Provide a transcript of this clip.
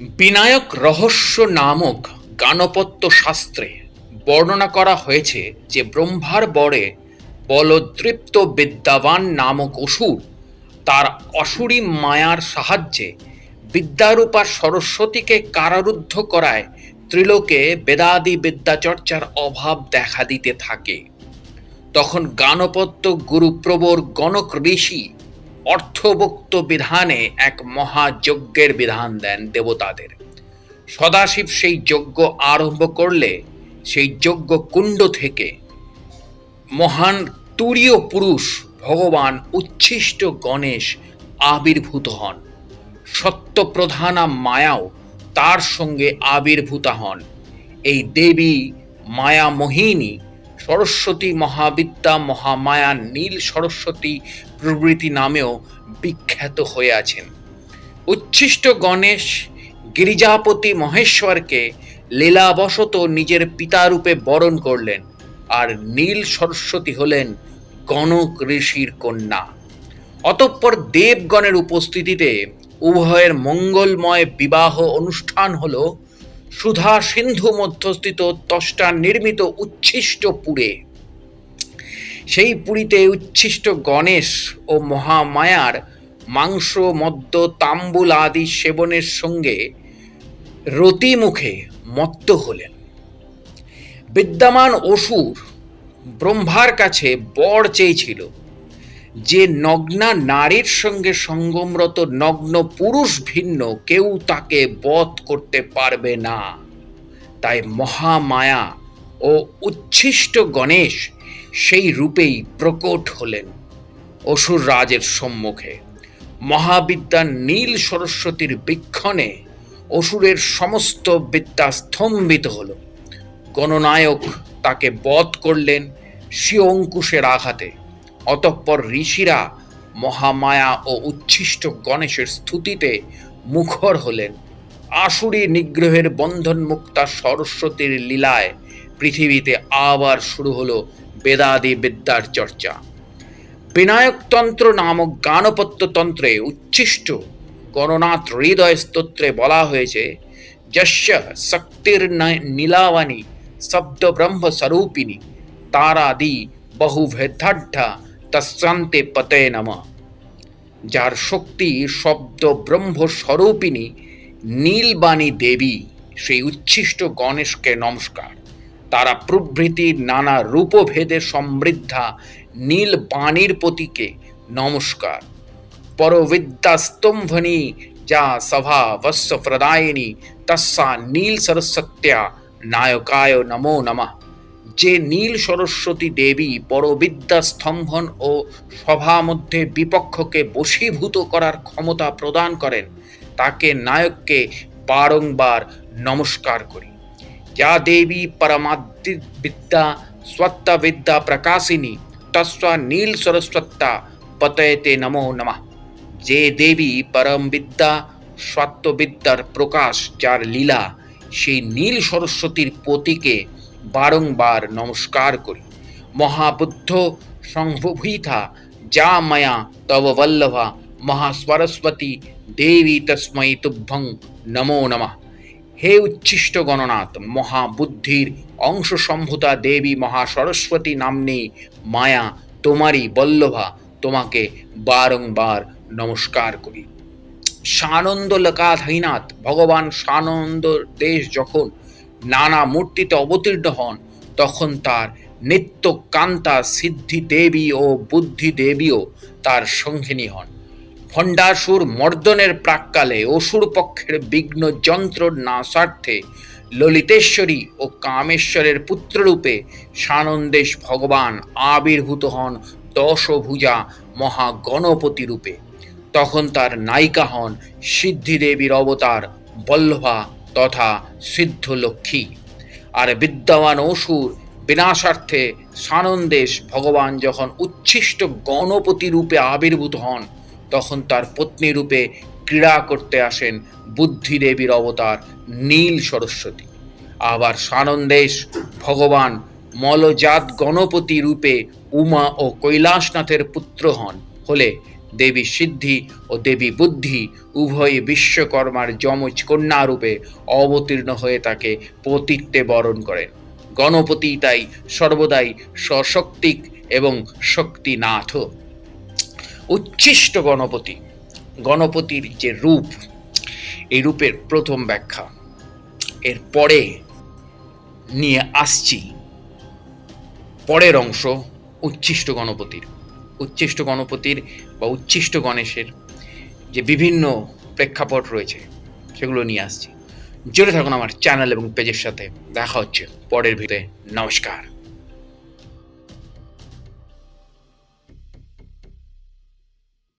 বিনায়ক রহস্য নামক গানপত্য শাস্ত্রে বর্ণনা করা হয়েছে যে ব্রহ্মার বরে বলদৃপ্ত বিদ্যাবান নামক অসুর তার অসুরী মায়ার সাহায্যে বিদ্যারূপা সরস্বতীকে কারারুদ্ধ করায় ত্রিলোকে বেদাদি বিদ্যাচর্চার অভাব দেখা দিতে থাকে। তখন গানপত্য গুরুপ্রবর গণক ঋষি অর্থভুক্ত বিধানে এক মহাযজ্ঞের বিধান দেন দেবতাদের। সদাশিব সেই যজ্ঞ আরম্ভ করলে সেই যজ্ঞ কুণ্ড থেকে মহান তুরীয় পুরুষ ভগবান উচ্ছিষ্ট গণেশ আবির্ভূত হন। সত্যপ্রধানা মায়াও তার সঙ্গে আবির্ভূতা হন। এই দেবী মায়া মোহিনী সরস্বতী মহাবিদ্যা মহামায়া নীল সরস্বতী প্রভৃতি নামেও বিখ্যাত হয়ে আছেন। উচ্ছিষ্ট গণেশ গিরিজাপতি মহেশ্বরকে লীলাবশত নিজের পিতারূপে বরণ করলেন আর নীল সরস্বতী হলেন গণক ঋষির কন্যা। অতঃপর দেবগণের উপস্থিতিতে উভয়ের মঙ্গলময় বিবাহ অনুষ্ঠান হল সুধা সিন্ধু মধ্যস্থিত তষ্টা নির্মিত উচ্ছিষ্ট পুরে। সেই পুরীতে উচ্ছিষ্ট গণেশ ও মহামায়ার মাংস, মদ্য, তাম্বুল আদি সেবনের সঙ্গে রতিমুখে মত্ত হলেন। বিদ্যমান অসুর ব্রহ্মার কাছে বর চেয়েছিল। যে নগ্না নারীর সঙ্গে সঙ্গমরত নগ্ন পুরুষ ভিন্ন কেউ তাকে বধ করতে পারবে না। তাই মহামায়া ও উচ্ছিষ্ট গণেশ সেই রূপেই প্রকট হলেন অসুর রাজের সম্মুখে। মহাবিদ্যা নীল সরস্বতীর বীক্ষণে অসুরের সমস্ত বিদ্যা স্তম্ভিত হল। গণনায়ক তাকে বধ করলেন স্বীয় অঙ্কুশের আঘাতে। অতঃপর ঋষিরা মহামায়া ও উচ্ছিষ্ট গণেশের স্তুতিতে মুখর হলেন। আসুরি নিগ্রহের বন্ধন মুক্তা সরস্বতীর লীলায় পৃথিবীতে আবার শুরু হলো বেদাদি বিদ্যার চর্চা। বিনায়কতন্ত্র নামক গানপত্য তন্ত্রে উচ্ছিষ্ট গণনাথ হৃদয় স্তোত্রে বলা হয়েছে যস্য শক্তির নীলাবাণী শব্দ ব্রহ্ম তারাদি বহু বহুভেদাঢ্যা তস্যান্তে পতে নম। যার শক্তি শব্দ ব্রহ্ম স্বরূপিণী নীলবাণী দেবী, সেই উচ্ছিষ্ট গণেশকে নমস্কার। তারা প্রভৃতির নানা রূপভেদে সমৃদ্ধা নীল বাণীর প্রতীকে নমস্কার। পরবিদ্যাস্তম্ভনী যা সভা বস্য প্রদায়িনী তস্যা নীল সরস্বত্যা নায়কায় নমো নমঃ। যে নীল সরস্বতী দেবী পরবিদ্যা স্তম্ভন ও সভা মধ্যে বিপক্ষকে বশীভূত করার ক্ষমতা প্রদান করেন, তাকে নায়ককে বারংবার নমস্কার করি। যা দেবী পরমাদ্যি বিদ্যা স্বত্ত্ববিদ্যা প্রকাশিনী তস্বা নীল সরস্বত্তা, পতয়তে নমো নমঃ। যে দেবী পরম বিদ্যা সত্যবিদ্যার প্রকাশ, যার লীলা, সেই নীল সরস্বতীর প্রতীকে বারংবার নমস্কার করি। মহাবুদ্ধ সংভূতা যা মায়া তব বল্লভা মহাসরস্বতী দেবী তস্মৈ তুভ্যং নমো নমঃ। হে উচ্ছিষ্ট গণনাথ, মহাবুদ্ধির অংশ সম্ভূতা দেবী মহাসরস্বতী নাম্নী মায়া তোমারই বল্লভা, তোমাকে বারংবার নমস্কার করি। সানন্দ লকাধাইনাথ ভগবান সানন্দ দেশ যখন নানা মূর্তিতে অবতীর্ণ হন, তখন তার নিত্য কান্তা সিদ্ধি দেবী ও বুদ্ধি দেবীও তার সঙ্গিনী হন। ভণ্ডাসুর মর্দনের প্রাককালে অসুর পক্ষের বিঘ্ন যন্ত্র নাশার্থে ললিতেশ্বরী ও কামেশ্বরের পুত্ররূপে সানন্দেশ ভগবান আবির্ভূত হন দশভুজা মহাগণপতি রূপে। তখন তার নায়িকা হন সিদ্ধিদেবীর অবতার বল্লভা তথা সিদ্ধলক্ষ্মী আর বিদ্যাবান অসুর বিনাশার্থে সানন্দেশ ভগবান যখন উচ্ছিষ্ট গণপতি রূপে আবির্ভূত হন, তখন তার পত্নী রূপে ক্রীড়া করতে আসেন বুদ্ধিদেবীর অবতার নীল সরস্বতী। আবার সানন্দেশ ভগবান মলজাত গণপতি রূপে উমা ও কৈলাসনাথের পুত্র হন। হলে দেবী সিদ্ধি ও দেবী বুদ্ধি উভয়ই বিশ্বকর্মার যমজ কন্যা রূপে অবতীর্ণ হয়ে তাকে পতিত্বে বরণ করেন। গণপতি তাই সর্বদাই সশক্তিক এবং শক্তিনাথ। উচ্ছিষ্ট গণপতি, গণপতির যে রূপ এই রূপের প্রথম ব্যাখ্যা। এর পরে নিয়ে আসছি। পরের অংশ, উচ্ছিষ্ট গণপতির। উচ্ছিষ্ট গণপতির বা উচ্ছিষ্ট গণেশের যে বিভিন্ন প্রেক্ষাপট রয়েছে, সেগুলো নিয়ে আসছি। জুড়ে থাকুন আমার চ্যানেল এবং পেজের সাথে। দেখা হচ্ছে পরের ভিডিওতে। নমস্কার।